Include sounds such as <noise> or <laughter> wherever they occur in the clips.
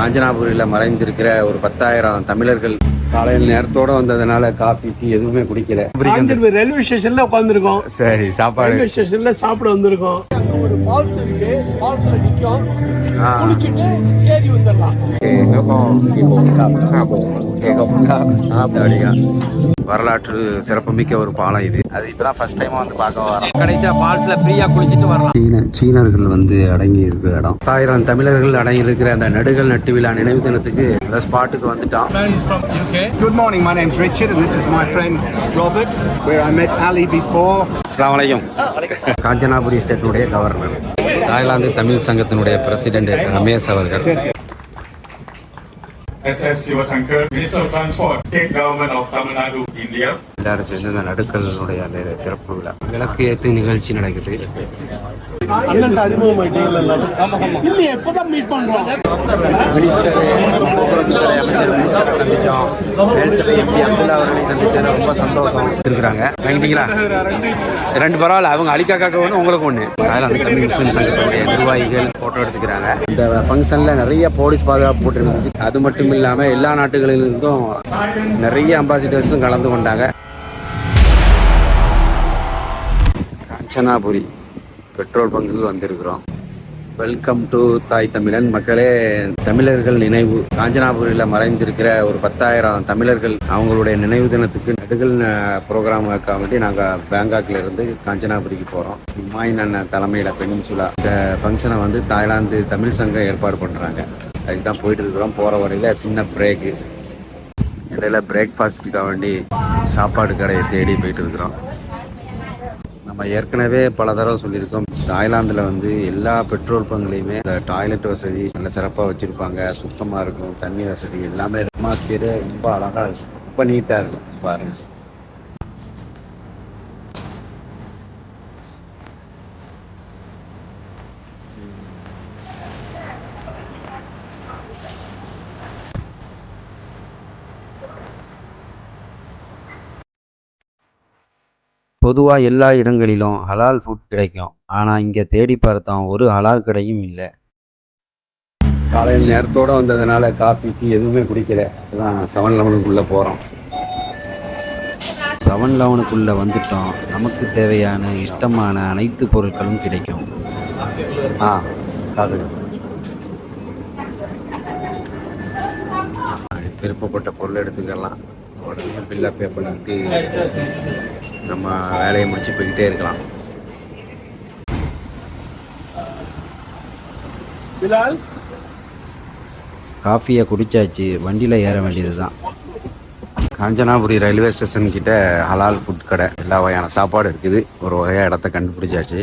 காஞ்சனாபுரியில் மறைந்திருக்கிற ஒரு பத்தாயிரம் தமிழர்கள் காலையில் நேரத்தோட வந்ததுனால காஃபி டீ எதுவுமே குடிக்கல. ரயில்வே ஸ்டேஷன்ல உட்காந்துருக்கோம் சரி சாப்பாடு. ரயில்வே ஸ்டேஷன்ல சாப்பிட வந்திருக்கோம். அங்க ஒரு ஃபால்ஸ் இருக்கு. ஃபால்ஸ்ல நிக்கும். ஆ. குளிச்சுட்டு ஏறி வந்துடலாம். வரலாற்று சிறப்புமிக்க ஒரு பாலம் இது. அது இப்போ தான் ஃபஸ்ட் டைமாக வந்து பார்க்க வரோம். கடைசியாக ஃபால்ஸில் ஃப்ரீயாக குளிச்சுட்டு வரலாம். சீன சீனர்கள் வந்து அடங்கி இருக்கிற இடம். ஆயிரம் தமிழர்கள் அடங்கி இருக்கிற அந்த நடுகள் நட்டு விழா நினைவு தினத்துக்கு இந்த ஸ்பாட்டுக்கு வந்துட்டோம் good morning my name Richard this is my friend Robert where I met Ali before அஸ்லாம் வலைக்கம் காஞ்சனாபுரி ஸ்டேட்டுடைய கவர்னர் தாய்லாந்து தமிழ் சங்கத்தினுடைய பிரசிடென்ட் ரமேஷ் அவர்கள். SS Sivasankar, Minister of Transport, State Government of Tamil Nadu. எல்லாரும் சேர்ந்து அந்த நடுக்கல்லுடைய அந்த திறப்பு விழா. விளக்கு ஏத்து நிகழ்ச்சி நடக்குது. ரொம்ப சந்தோஷம் இருக்கிறாங்க. வாங்கிட்டீங்களா? ரெண்டு பரவாயில்ல அவங்க அலிகாக்காக்கு ஒன்று உங்களுக்கு ஒன்று அதில் அந்த தமிழ் முஸ்லீம் சங்கத்தினுடைய நிர்வாகிகள் ஃபோட்டோ எடுத்துக்கிறாங்க. இந்த ஃபங்க்ஷனில் நிறைய போலீஸ் பாதுகாப்பு போட்டிருந்துச்சு. அது மட்டும் இல்லாமல் எல்லா நாட்டுகளிலிருந்தும் நிறைய அம்பாசிடர்ஸும் கலந்து கொண்டாங்க காஞ்சனாபுரி பெட்ரோல் பங்குக்கு வந்திருக்கிறோம். வெல்கம் டு தாய் தமிழன். மக்களே தமிழர்கள் நினைவு. காஞ்சனாபுரியில் மறைந்திருக்கிற ஒரு பத்தாயிரம் தமிழர்கள் அவங்களுடைய நினைவு தினத்துக்கு நடுகள் ப்ரோக்ராமுக்காக வேண்டி நாங்கள் பேங்காக்ல இருந்து காஞ்சனாபுரிக்கு போகிறோம் மாயின் அண்ணன் தலைமையில் பெனின்சுலா. இந்த ஃபங்க்ஷனை வந்து தாய்லாந்து தமிழ் சங்கம் ஏற்பாடு பண்ணுறாங்க அதுக்கு தான் போயிட்டு இருக்கிறோம். போகிற வரையில் சின்ன பிரேக்கு இடையில பிரேக்ஃபாஸ்ட்டுக்காக வேண்டி சாப்பாடு கடையை தேடி போயிட்டு இருக்கிறோம் நம்ம ஏற்கனவே பல தடவை சொல்லியிருக்கோம் தாய்லாந்தில் வந்து எல்லா பெட்ரோல் பங்குலையுமே இந்த டாய்லெட் வசதி நல்ல சிறப்பாக வச்சுருப்பாங்க சுத்தமாக இருக்கும் தண்ணி வசதி எல்லாமே அட்மாஸ்பியர் ரொம்ப அழகாக இருக்கும் ரொம்ப நீட்டாக இருக்கும் பாருங்கள் பொதுவாக எல்லா இடங்களிலும் ஹலால் ஃபுட் கிடைக்கும். ஆனால் இங்கே தேடி பார்த்தோம் ஒரு ஹலால் கடையும் இல்லை. காலையில் நேரத்தோடு வந்ததுனால காஃபி டீ எதுவுமே குடிக்கல. அதான் செவன் லெவனுக்குள்ளே போகிறோம் செவன் லெவனுக்குள்ளே வந்துட்டோம். நமக்கு தேவையான இஷ்டமான அனைத்து பொருட்களும் கிடைக்கும். ஆ காது. விருப்பப்பட்ட பொருள் எடுத்துக்கலாம். உடனே பில்லை பே பண்ணிட்டு நம்ம வேலையை முடிச்சு போய்கிட்டே இருக்கலாம். பிலால்? காஃபியை குடிச்சாச்சு. வண்டியில் ஏற வேண்டியது தான் காஞ்சனாபுரி ரயில்வே ஸ்டேஷன் கிட்ட ஹலால் ஃபுட் கடை. எல்லா வகையான சாப்பாடு இருக்குது. ஒரு வகையாக இடத்த கண்டுபிடிச்சாச்சு.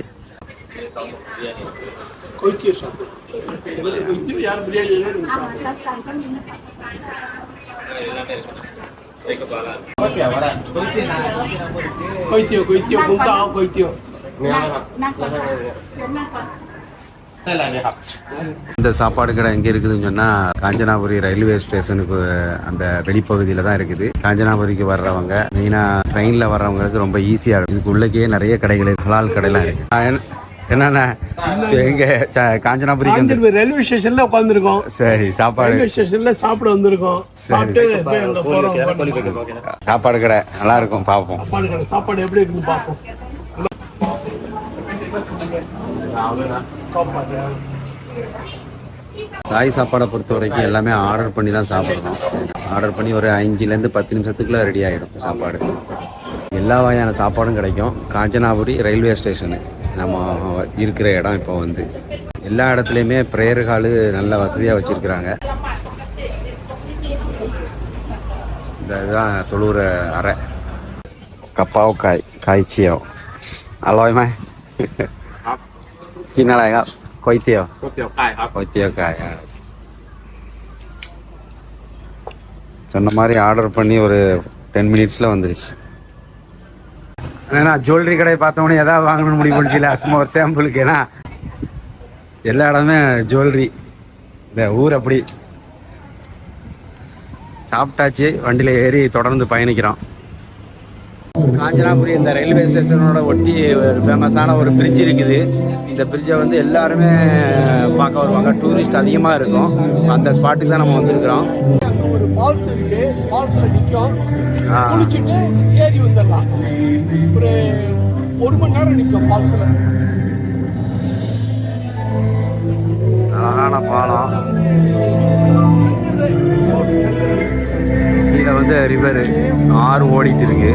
இந்த சாப்பாடு கடை எங்கே இருக்குதுன்னு சொன்னால் காஞ்சனாபுரி ரயில்வே ஸ்டேஷனுக்கு அந்த வெளிப்பகுதியில் தான் இருக்குது. காஞ்சனாபுரிக்கு வர்றவங்க மெயினாக ட்ரெயினில் வர்றவங்களுக்கு ரொம்ப ஈஸியாக இருக்கும். இதுக்கு உள்ளக்கே நிறைய கடைகள் இருக்கு. ஹலால் கடைலாம் இருக்குது என்னண்ணா? எங்கே காஞ்சன்பூர் ரயில்வே ஸ்டேஷன்ல உட்காந்துருக்கோம் சரி சாப்பாடு ரயில்வே ஸ்டேஷன்ல சாப்பிட வந்திருக்கோம். சாப்பிட்டு போய் அங்க போறோம். சாப்பாடு கடை நல்லா இருக்கும் பார்ப்போம். சாப்பாடு கடை சாப்பாடு எப்படி இருக்குன்னு பார்ப்போம். தாய் சாப்பாடை பொறுத்த வரைக்கும் எல்லாமே ஆர்டர் பண்ணி தான் சாப்பிடணும். ஆர்டர் பண்ணி ஒரு அஞ்சுலேருந்து பத்து நிமிஷத்துக்குள்ள ரெடி ஆகிடும் சாப்பாடு. எல்லா வகையான சாப்பாடும் கிடைக்கும். காஞ்சனாபுரி ரயில்வே ஸ்டேஷனு நம்ம இருக்கிற இடம் இப்போ வந்து. எல்லா இடத்துலையுமே ப்ரேயர் ஹாலு நல்ல வசதியாக வச்சுருக்குறாங்க. இந்த இதுதான் தொழுகிற அறை. கப்பாவ் காய் காய்ச்சியோ அலோயமா. கின்னாலாயா கொய்த்தியோ கொய்த்தியோ காய் சொன்ன மாதிரி ஆர்டர் பண்ணி ஒரு டென் மினிட்ஸில் வந்துருச்சு. ஏன்னா ஜுவல்லரி கடையை பார்த்தோன்னே எதாவது வாங்கணும்னு முடிவு பண்ணிச்சில சும்மா ஒரு சாம்பிளுக்கு ஏன்னா எல்லா இடமே ஜுவல்லரி இந்த ஊர் அப்படி. சாப்பிட்டாச்சு வண்டியில் ஏறி தொடர்ந்து பயணிக்கிறோம். காஞ்சனாபுரி இந்த ரயில்வே ஸ்டேஷனோட ஒட்டி ஒரு ஃபேமஸான ஒரு பிரிட்ஜ் இருக்குது. இந்த பிரிட்ஜை வந்து எல்லாருமே பார்க்க வருவாங்க. டூரிஸ்ட் அதிகமாக இருக்கும். அந்த ஸ்பாட்டுக்கு தான் நம்ம வந்திருக்கிறோம். ஃபால்ஸ் இருக்கு. ஃபால்ஸ்ல நிற்கும். குளிச்சுட்டு ஏறி வந்துடலாம். ஒரு ஒரு மணி நேரம் நிற்கும் ஃபால்ஸ்ல அழகான பாலம். கீழே வந்து ரிவர் ஆறு ஓடிட்டு இருக்கு.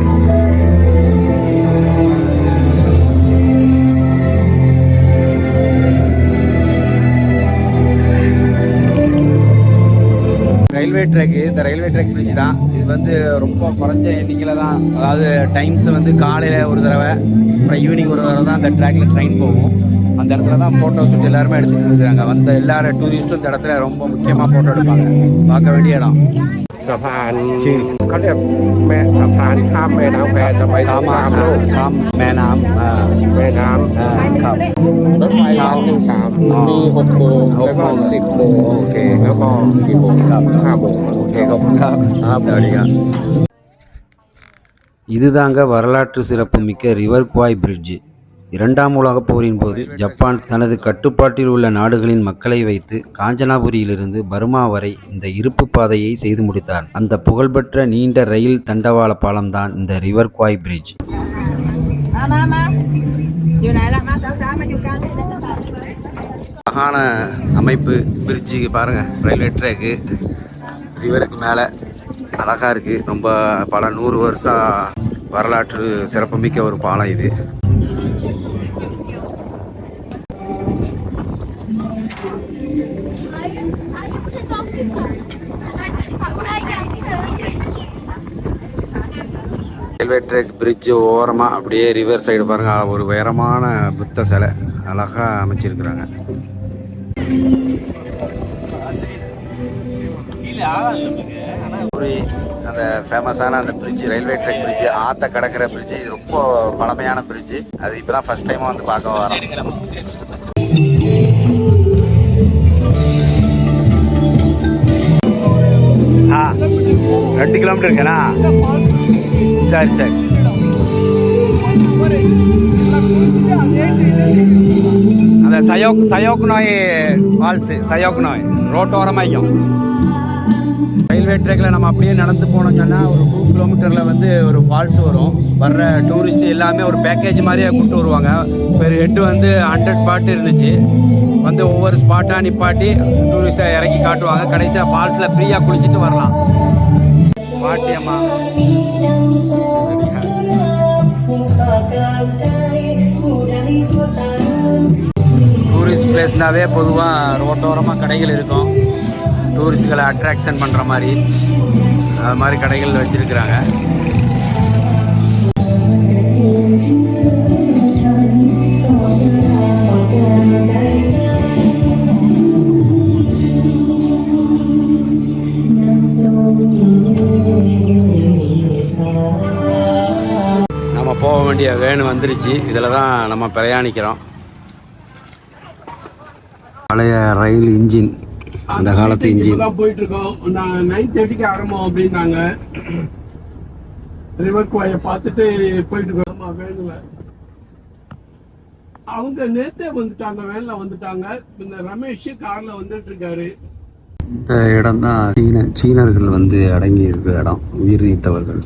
ரயில்வே ட்ராக் இந்த ரயில்வே ட்ராக் பிரிட்ஜ் தான். இது வந்து ரொம்ப குறைஞ்ச எண்ணிக்கையில் தான் அதாவது டைம்ஸ் வந்து காலையில் ஒரு தடவை அப்புறம் ஈவினிங் ஒரு தடவை தான் அந்த ட்ராக்ல ட்ரெயின் போகும். அந்த இடத்துல தான் ஃபோட்டோ ஷூட் எல்லாருமே எடுத்துகிட்டு இருக்கிறாங்க வந்த எல்லாரும் டூரிஸ்ட்டும் இந்த இடத்துல ரொம்ப முக்கியமாக ஃபோட்டோ எடுப்பாங்க. பார்க்க வேண்டிய இடம். สะพานเขาเรียกแม่สะพานข้ามแม่น้ำแควจะไปสงครามโลก ข้ามแม่น้ำอ่า แม่น้ อ่าครับ ำรถไฟวันหนึ่งสามมีหกโมงแล้วก็สิบโมง โอเค แล้วก็กี่โมงห้าโมง โอเคขอบคุณครับசரிங்க இதுதாங்க வரலாற்று சிறப்புமிக்க ரிவர் குவாய் பிரிட்ஜ் இரண்டாம் உலகப் போரின் போது ஜப்பான் தனது கட்டுப்பாட்டில் உள்ள நாடுகளின் மக்களை வைத்து காஞ்சனாபுரியிலிருந்து பர்மா வரை இந்த இருப்பு பாதையை செய்து முடித்தார் அந்த புகழ்பெற்ற நீண்ட ரயில் தண்டவாள பாலம்தான் இந்த ரிவர் குவாய் பிரிட்ஜ். அழகான அமைப்பு பிரிட்ஜுக்கு பாருங்கள் ரயில்வே ட்ரேக்கு. ரிவருக்கு மேலே அழகாக இருக்குது ரொம்ப பல நூறு வருஷம் வரலாற்று சிறப்புமிக்க ஒரு பாலம் இது. பிரிட்ஜு ஓரமாக அப்படியே ரிவர் சைடு பாருங்கள் ஒரு உயரமான புத்த சிலை. அழகாக அமைச்சிருக்கிறாங்க. ஒரு அந்த ஃபேமஸான அந்த பிரிட்ஜ் ரயில்வே ட்ராக் பிரிட்ஜ் ஆத்த கடக்கிற பிரிட்ஜ் இது ரொம்ப பழமையான பிரிட்ஜ் அது இப்போ தான் ஃபஸ்ட் டைமாக வந்து பார்க்க வரோம். ஆ ரெண்டு கிலோமீட்டர் இருக்குண்ணா சரி சரி. அந்த சயோக் சயோக் நோய் ஃபால்ஸு சயோக் நோய். ரோட்டோரமாய்க்கும் ரயில்வே ட்ராக்ல நம்ம அப்படியே நடந்து போனோம்னு சொன்னால் ஒரு டூ கிலோமீட்டரில் வந்து ஒரு ஃபால்ஸ் வரும். வர்ற டூரிஸ்ட் எல்லாமே ஒரு பேக்கேஜ் மாதிரியே கூப்பிட்டு வருவாங்க. பெரு ஹெட் வந்து ஹண்ட்ரட் பாட்டு இருந்துச்சு. வந்து ஒவ்வொரு ஸ்பாட்டாக நிப்பாட்டி டூரிஸ்ட்டை இறக்கி காட்டுவாங்க. கடைசியாக ஃபால்ஸில் ஃப்ரீயாக குளிச்சுட்டு வரலாம். பாட்டியம்மா. டூரிஸ்ட் பிளேஸ்னாவே பொதுவாக ரோட்டோரமாக கடைகள் இருக்கும். டூரிஸ்ட்களை அட்ராக்ஷன் பண்ணுற மாதிரி. அது மாதிரி கடைகள் வச்சுருக்குறாங்க. வேண்டிய வேன் வந்துருச்சு. இதில் தான் நம்ம பிரயாணிக்கிறோம். பழைய ரயில் இன்ஜின் அந்த காலத்து இன்ஜின். தான் போயிட்டு இருக்கோம் நான் நைன் தேர்ட்டிக்கு ஆரம்பம் அப்படின்னாங்க. ரிவர் குவாயை பார்த்துட்டு போயிட்டு இருக்கோம் வேணுல அவங்க நேத்தே வந்துட்டாங்க வேன்ல வந்துட்டாங்க. இந்த ரமேஷ் கார்ல வந்துட்டு இருக்காரு இந்த இடம் தான் சீன சீனர்கள் வந்து அடங்கி இருக்கிற இடம் உயிர் நீத்தவர்கள்.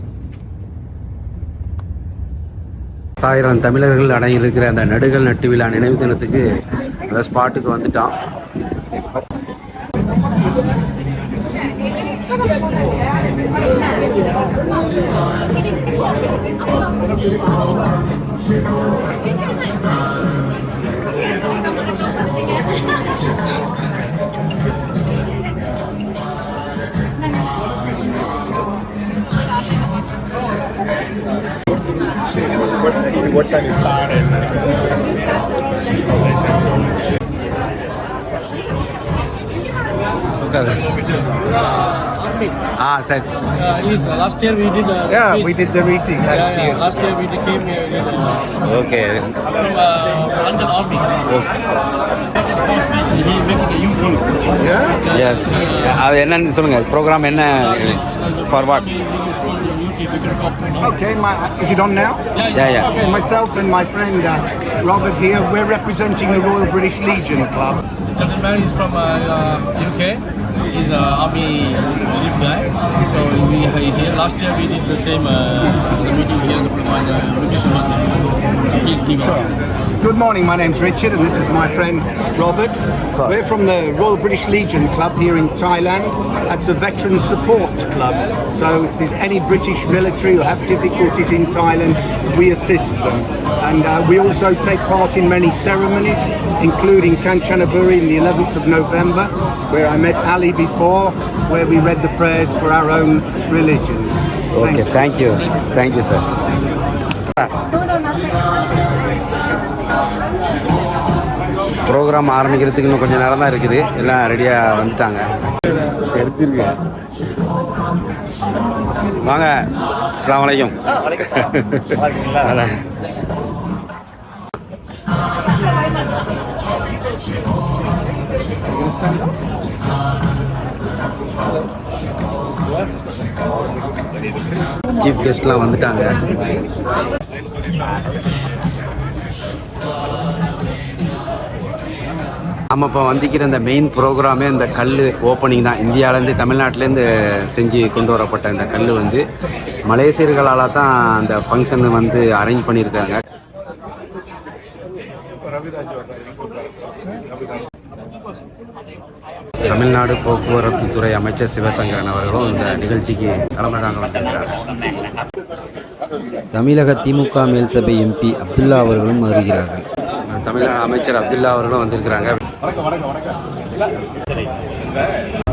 ஆயிரம் தமிழர்கள் அடங்கி இருக்கிற அந்த நடுகள் நட்டு விழா நினைவு தினத்துக்கு அந்த ஸ்பாட்டுக்கு வந்துட்டோம் ஆ சரி சரி. Uh, is uh, last year we did. Uh, Yeah, speech. we did the meeting last Yeah, year. yeah, Last year we came here with, uh, okay from uh, London Army. This small speech he making a youth group. Yeah? Yes அது என்னன்னு சொல்லுங்கள் programme என்ன for keep we can talk. Okay, my, is it on now? Yeah, Yeah, yeah. Okay, myself and my friend uh, Robert here, we're representing the Royal British Legion Club. Gentleman is from uh, uh, UK. He's an army chief guy. So we he, last year we did the same uh, the meeting here from uh, the British Embassy. So he's giving. Good morning, my name's Richard and this is my friend Robert. We're from the Royal British Legion Club here in Thailand. That's a veteran support club. So if there's any British military who have difficulties in Thailand, we assist them. And uh, we also take part in many ceremonies, including Kanchanaburi on the 11th of November, where I met Ali before, where we read the prayers for our own religions. Thank okay you. Thank you thank you sir programme ஆரம்பிக்கிறதுக்கு இன்னும் கொஞ்சம் நேரம் தான் இருக்குது. எல்லாம் ரெடியாக வந்துட்டாங்க. எடுத்துருக்கு வாங்க. அஸ்ஸலாமு அலைக்கும். அதான். சீஃப் கெஸ்ட்லாம் வந்துட்டாங்க. நம்ம இப்போ வந்திக்கிற இந்த மெயின் ப்ரோக்ராமே இந்த கல் ஓப்பனிங் தான். இந்தியாவிலேருந்து தமிழ்நாட்டிலேருந்து செஞ்சு கொண்டு வரப்பட்ட இந்த கல் வந்து மலேசியர்களால் தான் அந்த ஃபங்க்ஷன் வந்து அரேஞ்ச் பண்ணியிருக்காங்க. தமிழ்நாடு போக்குவரத்து துறை அமைச்சர் சிவசங்கரன் அவர்களும் இந்த நிகழ்ச்சிக்கு தலைமையாக தமிழக திமுக மேல்சபை எம்பி அப்துல்லா அவர்களும் வருகிறார்கள். தமிழக அமைச்சர் அப்துல்லா அவர்களும் வந்திருக்கிறாங்க.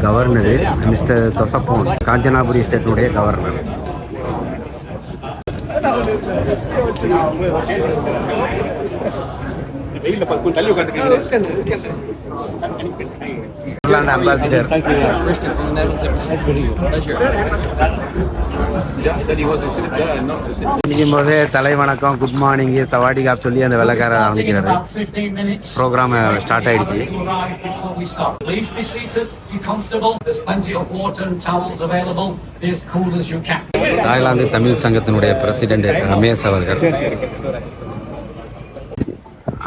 கவர்னரு மிஸ்டர் தொசப்போன் காஞ்சனாபுரி ஸ்டேட்டினுடைய கவர்னர். இங்கிலாந்து அம்பாசிடர் நிற்கும் போதே தலை வணக்கம் குட் மார்னிங் சவாடி காப் சொல்லி அந்த வெள்ளக்காரர் ஆரம்பிக்கிறாரு ப்ரோக்ராம் ஸ்டார்ட் ஆயிடுச்சு. you. தாய்லாந்து தமிழ் சங்கத்தினுடைய பிரசிடென்ட் ரமேஷ் அவர்கள்.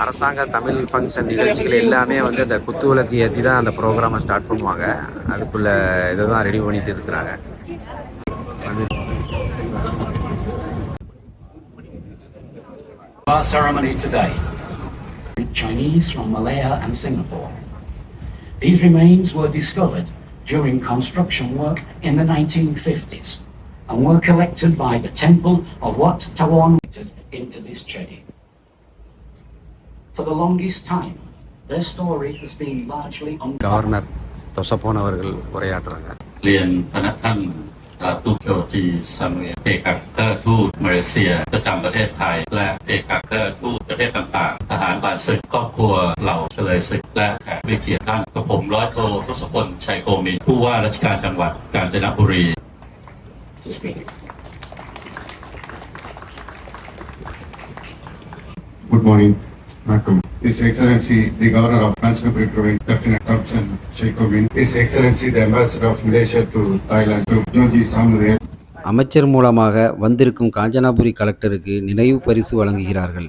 அரசாங்க தமிழ் ஃபங்க்ஷன் நிகழ்ச்சிகள் எல்லாமே வந்து அந்த குத்து விளக்கு ஏற்றி தான் அந்த ப்ரோக்ராமை ஸ்டார்ட் பண்ணுவாங்க அதுக்குள்ள இதை தான் ரெடி பண்ணிட்டு இருக்கிறாங்க Our ceremony today. Chinese from Malaya and Singapore. These remains were discovered during construction work in the 1950s and were collected by the Temple of Wat Tawan into this jetty. Governor Thossapon அவர்கள் உரையாற்றுறாங்க เรียนพนักท่านอาตุโยจีซัมเนียเอกอัครทูตมาเลเซีย ประจำประเทศไทย และเอกอัครทูตประเทศต่างๆ ทหารผ่านศึกครอบครัวเหล่าเฉลยศึกและแขกวิเกียรติท่านกับผมร้อยโททศพลชัยโกมินผู้ว่าราชการจังหวัดกาญจนบุรี to speak. Good morning, His Excellency, the Governor of Kanchanaburi Province, Lieutenant Thompson Sheikhovin. His Excellency, the Ambassador of Malaysia to Thailand, to Joji Samuel. அமைச்சர் மூலமாக வந்திருக்கும் காஞ்சனாபுரி கலெக்டருக்கு நினைவு பரிசு வழங்குகிறார்கள்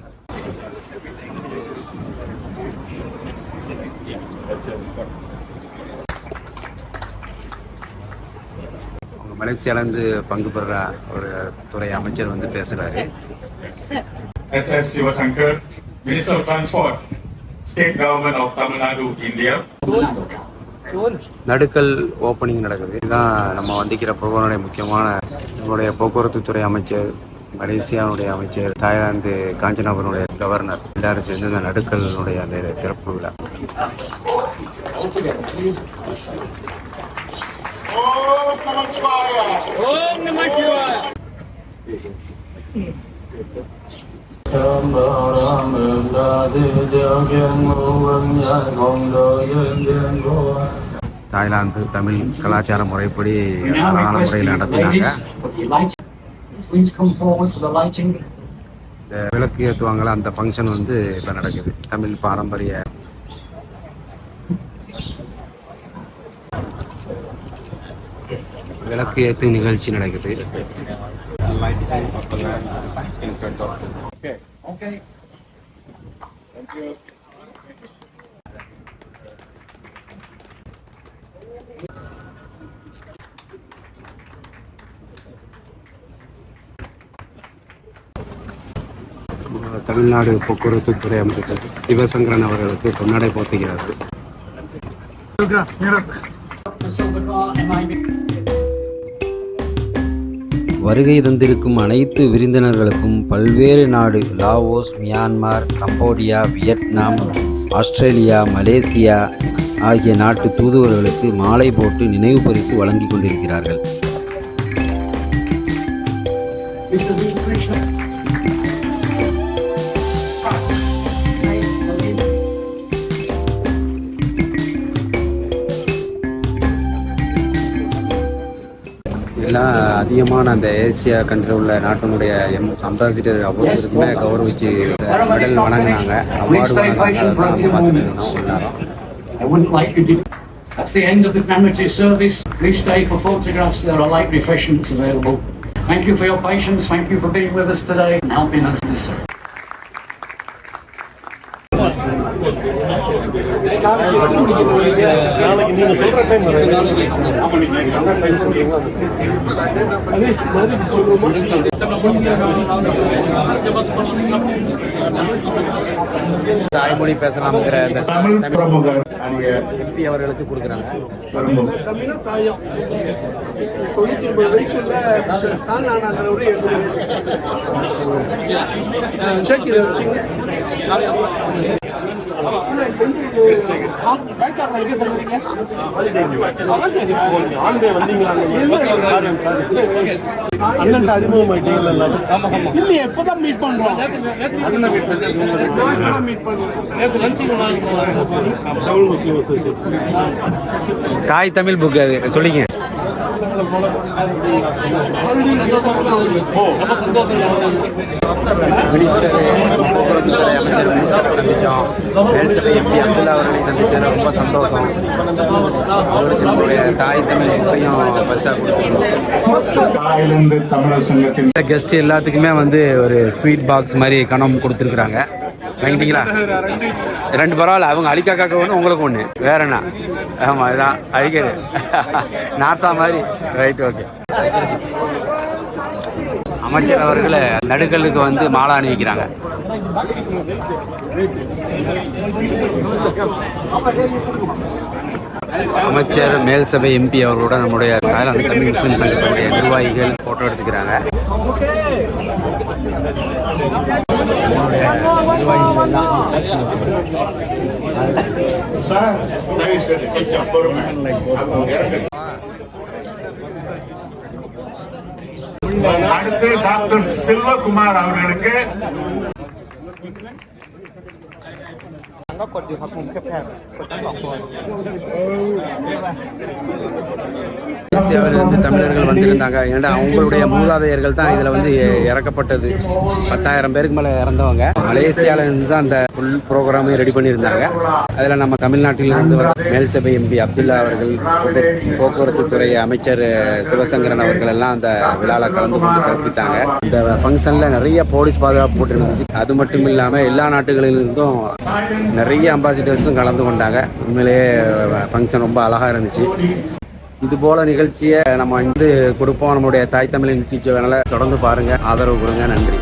அவங்க மலேசியாலேருந்து பங்கு பெறுற ஒரு துறை அமைச்சர் வந்து பேசுகிறாரு SS Sivasankar, Minister of Transport, State Government of Tamil Nadu, India. நடுக்கல் ஓப்பனிங் நடக்குது. இதுதான் நம்ம வந்திக்கிற ப்ரோக்ராமுடைய முக்கியமான நம்மளுடைய போக்குவரத்து துறை அமைச்சர் மலேசியாவுடைய அமைச்சர் தாய்லாந்து காஞ்சனாபுரனுடைய கவர்னர் எல்லாரும் சேர்ந்து இந்த நடுக்கல்னுடைய அந்த இது திறப்பு விழா. தாய்லாந்து தமிழ் கலாச்சார முறைப்படி We now அழகான முறையில் நடத்தினாங்க. இந்த விளக்கு ஏற்றுவாங்கள அந்த ஃபங்க்ஷன் வந்து இப்போ நடக்குது. தமிழ் பாரம்பரிய விளக்கு ஏற்று நிகழ்ச்சி நடக்குது. Thank you. தமிழ்நாடு போக்குவரத்து துறை அமைச்சர் சிவசங்கரன் அவர்களுக்கு பொன்னாடை போர்த்துகிறார்கள் வருகை தந்திருக்கும் அனைத்து விருந்தினர்களுக்கும் பல்வேறு நாடு Laos Myanmar Cambodia Vietnam Australia Malaysia ஆகிய நாட்டு தூதுவர்களுக்கு மாலை போட்டு நினைவு பரிசு வழங்கிக் கொண்டிருக்கிறார்கள். அதிகமான அந்த ஏசியா கண்ட்ரியில் உள்ள நாட்டினுடைய எம் அம்பாசிடர் அவ்வளோருக்குமே கௌரவிச்சு மெடல் வழங்கினாங்க அவார்டு வழங்கினாங்க. That's the end of the commemorative service. Please stay for photographs. There are light refreshments available. Thank you for your patience. Thank you for being with us today and helping us with this. தாய்மொழி பேசலாம்ங்கிற MP அவர்களுக்கு கொடுக்குறாங்க. தொண்ணூத்தி ஒன்பது வயசுல இதை அண்ணன் meet பண்றோம் அண்ணன் மீட் பண்றோம் மீட் பண்றோம் தாய் தமிழ் புக் அது. சொல்லிங்க. மினிஸ்டர் போக்குவரத்து துறை அமைச்சர் மினிஸ்டரை சந்தித்தோம் மேல்சபை எம்பி அப்துல்லா அவர்களை சந்தித்தது ரொம்ப சந்தோஷம் அவருக்கு நம்மளுடைய தாய் தமிழ் புக்கையும் பரிசா கொடுத்துருக்கோம் தாய்லாந்து இந்த கெஸ்ட் எல்லாத்துக்குமே வந்து ஒரு ஸ்வீட் பாக்ஸ் மாதிரி கணம் கொடுத்துருக்குறாங்க. வாங்கிட்டீங்களா? ரெண்டு பரவாயில்ல அவங்க அலிக்காக்காக்கு ஒன்று உங்களுக்கு ஒன்று வேற என்ன? ஆமாம் இதுதான் அழிக்கிறது <laughs> நார்சா மாதிரி. ரைட் ஓகே அமைச்சர் அவர்களை நடுக்கல்லுக்கு வந்து மாலை அணிவிக்கிறாங்க. அமைச்சர் மேல் சபை எம்பி அவர்களோட நம்முடைய தமிழ் முஸ்லீம் சங்கத்தினுடைய நிர்வாகிகள் ஃபோட்டோ எடுத்துக்கிறாங்க. அடுத்து டாக்டர் செல்வகுமார் அவர்களுக்கு சார் தயவு செய்து கொஞ்சம் பொறுமை அவங்க இறங்கட்டும். அடுத்து டாக்டர் செல்வகுமார் அவர்களுக்கு மலேசியாவிலிருந்து தமிழர்கள் வந்திருந்தாங்க ஏன்னா அவங்களுடைய மூதாதையர்கள் தான் இதில் வந்து இறக்கப்பட்டது பத்தாயிரம் பேருக்கு மேலே இறந்தவங்க மலேசியால இருந்து தான் அந்த ஃபுல் ப்ரோக்ராமே ரெடி பண்ணியிருந்தாங்க. அதில் நம்ம தமிழ்நாட்டிலிருந்து வர மேல் சபை எம்பி அப்துல்லா அவர்கள் போக்குவரத்து துறை அமைச்சர் சிவசங்கரன் அவர்கள் எல்லாம் அந்த விழாவில் கலந்து கொண்டு சிறப்பித்தாங்க. இந்த ஃபங்க்ஷனில் நிறைய போலீஸ் பாதுகாப்பு போட்டிருந்துச்சு. அது மட்டும் இல்லாமல் எல்லா நாட்டுகளிலிருந்தும் நிறைய அம்பாசிடர்ஸும் கலந்து கொண்டாங்க. உண்மையிலேயே ஃபங்க்ஷன் ரொம்ப அழகாக இருந்துச்சு. இது போல நிகழ்ச்சியை நம்ம வந்து கொடுப்போம். நம்மளுடைய தாய் தமிழ் யூடியூப் சேனலை தொடர்ந்து பாருங்கள் ஆதரவு கொடுங்க. நன்றி.